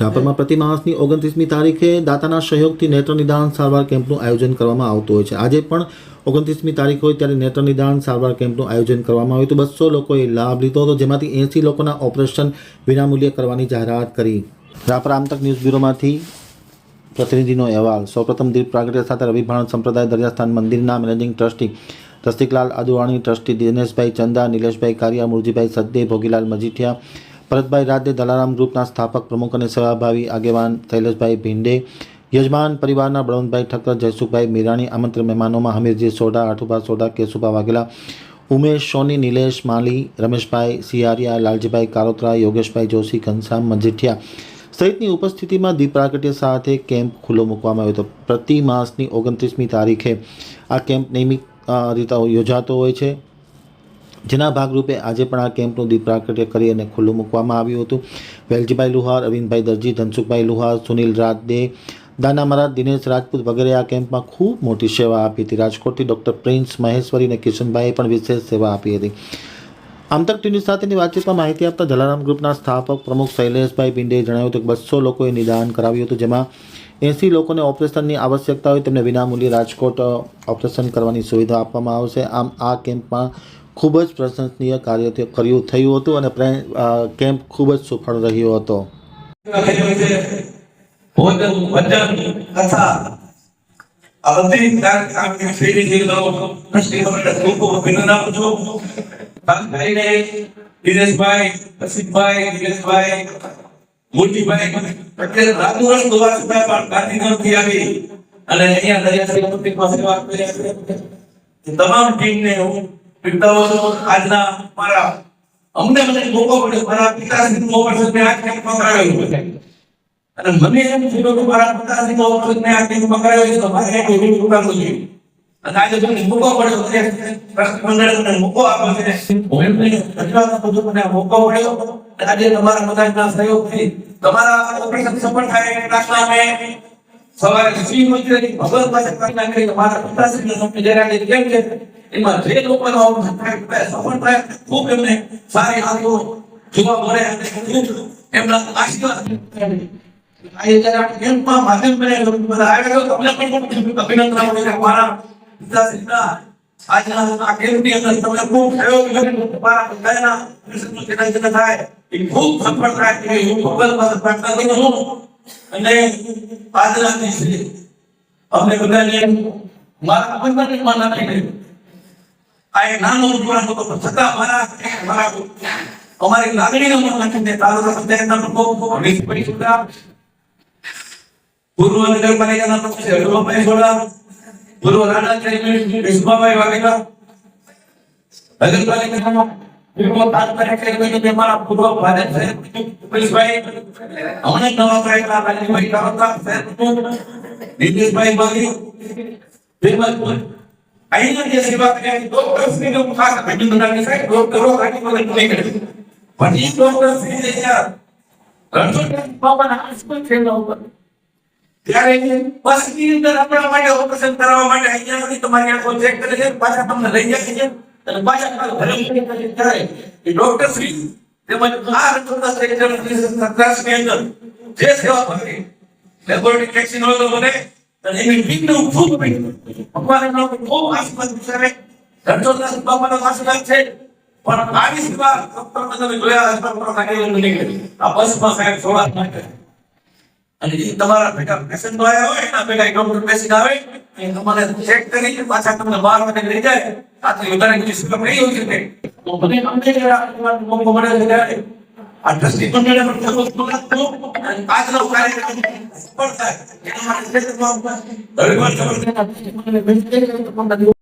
રાપરમાં પ્રતિ માસની ઓગણત્રીસમી તારીખે દાતાના સહયોગથી નેત્ર નિદાન સારવાર કેમ્પનું આયોજન કરવામાં આવતું હોય છે. આજે પણ ઓગણત્રીસમી તારીખ હોય ત્યારે નેત્ર નિદાન સારવાર કેમ્પનું આયોજન કરવામાં આવ્યું હતું. બસો લોકોએ લાભ લીધો હતો, જેમાંથી એંસી લોકોના ઓપરેશન વિનામૂલ્યે કરવાની જાહેરાત કરી. રાપર આમતક ન્યૂઝ બ્યુરોમાંથી પ્રતિનિધિનો અહેવાલ. સૌપ્રથમ દીપ પ્રાગટ્ય સાથે રવિ ભાણત સંપ્રદાય દરિયાસ્થાન મંદિરના managing trustee Rasiklal Advani trustee Dineshbhai Chanda, Nileshbhai Kariya Murjibhai સદ્દે Bhogilal Majithia Bharatbhai Radhe Dalaram ગ્રુપના સ્થાપક પ્રમુખ અને સેવાભાવી આગેવાન શૈલેષભાઈ ભીંડે, યજમાન પરિવારના બળવંતભાઈ ઠક્કર, જયસુખભાઈ મીરાણી, આમંત્રિત મહેમાનોમાં હમીરજી સોઢા, આઠુભા સોઢા, કેશુભા વાઘેલા, ઉમેશ સોની, નિલેશ માલી, રમેશભાઈ સિયારિયા, લાલજીભાઈ કારોત્રા, યોગેશભાઈ જોશી, ઘનશ્યામ મજીઠિયા સહિતની ઉપસ્થિતિમાં દીપ પ્રાગટ્ય સાથે કેમ્પ ખુલ્લો મૂકવામાં આવ્યો હતો. પ્રતિ માસની ઓગણત્રીસમી તારીખે આ કેમ્પ નિયમિત રીતે યોજાતો હોય છે. જેના ભાગરૂપે આજે પણ આ કેમ્પનું દીપ પ્રાગટ્ય કરી અને ખુલ્લું મૂકવામાં આવ્યું હતું. વેલજીભાઈ લુહાર, અરવિંદભાઈ દરજી, ધનસુખભાઈ લુહાર, સુનિલ રાદે, દાના મહારાજ દિનેશ રાજપૂત વગેરે આ કેમ્પમાં ખૂબ મોટી સેવા આપી હતી. રાજકોટથી ડૉક્ટર પ્રિન્સ મહેશ્વરી અને કિશનભાઈએ પણ વિશેષ સેવા આપી હતી. આમતક ટીવી સાથેની વાતચીતમાં માહિતી આપતા જલારામ ગ્રુપના સ્થાપક પ્રમુખ શૈલેષભાઈ પિંડેએ જણાવ્યું હતું કે બસો લોકોએ નિદાન કરાવ્યું હતું, જેમાં એંસી લોકોને ઓપરેશનની આવશ્યકતા હોય તેમને વિનામૂલ્યે રાજકોટ ઓપરેશન કરવાની સુવિધા આપવામાં આવશે. આમ આ કેમ્પમાં ખૂબ જ પ્રશંસનીય કાર્ય કર્યું, થયું હતું અને કેમ્પ ખૂબ જ સફળ રહ્યો હતો. દિનેશભાઈ રસિકભાઈ દિનેશભાઈ પણ ગાંધીનગરથી આવી અને અહીંયા દરિયા સંસ્કૃતિમાં સેવા કરી હું આજે મને મોકો મળ્યો મંડળે મને મોકો મોકો આજે તમારા બધાના સહયોગથી તમારા સફળ થાય એ પ્રાર્થના અમે સવારે શ્રી મંદિરની ભગવાન પાસે કરી મારા પિતાશ્રીને સમજી જરા કેમ છે? એમાં જે લોકોનો સફળ થાય. ખૂબ એમને સારી આંખો જોવા મળે અને ખૂબ એમના આશીર્વાદ ખૂબ સફળ થાય. છું અને આજના દિવસે અમને બધાને મારા અભિનંદનમાં નાખી દે આ એક નાનો ઉપરાંત હતો છતાં મારા મારા અમારી લાગણીનો મન નાખી દે તાલુકા પંચાયતના ખૂબ વીસ પડી પૂર્વ નગરપાલિકાના પ્રમુખ છે રઘુભાઈ સોડા પૂર્વ રાણા ચેરમેન વિશ્વાભાઈ વાઘેલા નગરપાલિકાના પૂર્વ તાલુકા ચેરમેન જે મારા પૂર્વ ભાજપ છે ઉપેશભાઈ હમણાં જ નવા કરેલા રાજ્યભાઈ કાવતા છે દિનેશભાઈ બાગી તેમજ અહીંના જે સેવા કર્યા છે ડોક્ટર્સની તો ખાસ અભિનંદન આપી સાહેબ ડોક્ટરો આટલી મદદ નહીં કરે પણ એ ડોક્ટર્સની જે યાર રણછોડ બાબાના હાઈસ્કૂલ થયેલા ઉપર ત્યારે બસની અંદર આપણા માટે ઓપરેશન કરાવવા માટે અહીંયાથી તમારી આંખો ચેક કરે છે પાછા તમને લઈ જાય છે ડોક્ટર શ્રી, તેમજ આ રણછોડદાસ સેક્ટરની સંસ્થાની અંદર જે સેવા કરી લેબોરેટરી ટેક્સિનોલોજી બને, અને એની ટીમનું ખૂબ ભગવાનને નામ ખૂબ આશીર્વાદ વિચારે. રણછોડદાસ બાબાનો આશીર્વાદ છે. પણ આવી સેવા ડોક્ટર અને જે તમારા ભેગા પેશન્ટ હોય, એના ભેગા ડોક્ટર પેશન્ટ આવે, એ તમારે ચેક કરી પાછા તમને બહાર માટે લઈ જાય. આથી વધારે બીજી સુગમ નહીં હોય છે તો બધી આ મોકો મળે છે આ ટ્રસ્ટી મંડળે પણ થતું હતું અને આજનો કાર્યક્રમ સફળ થાય. એના માટે રવિવાર સવારે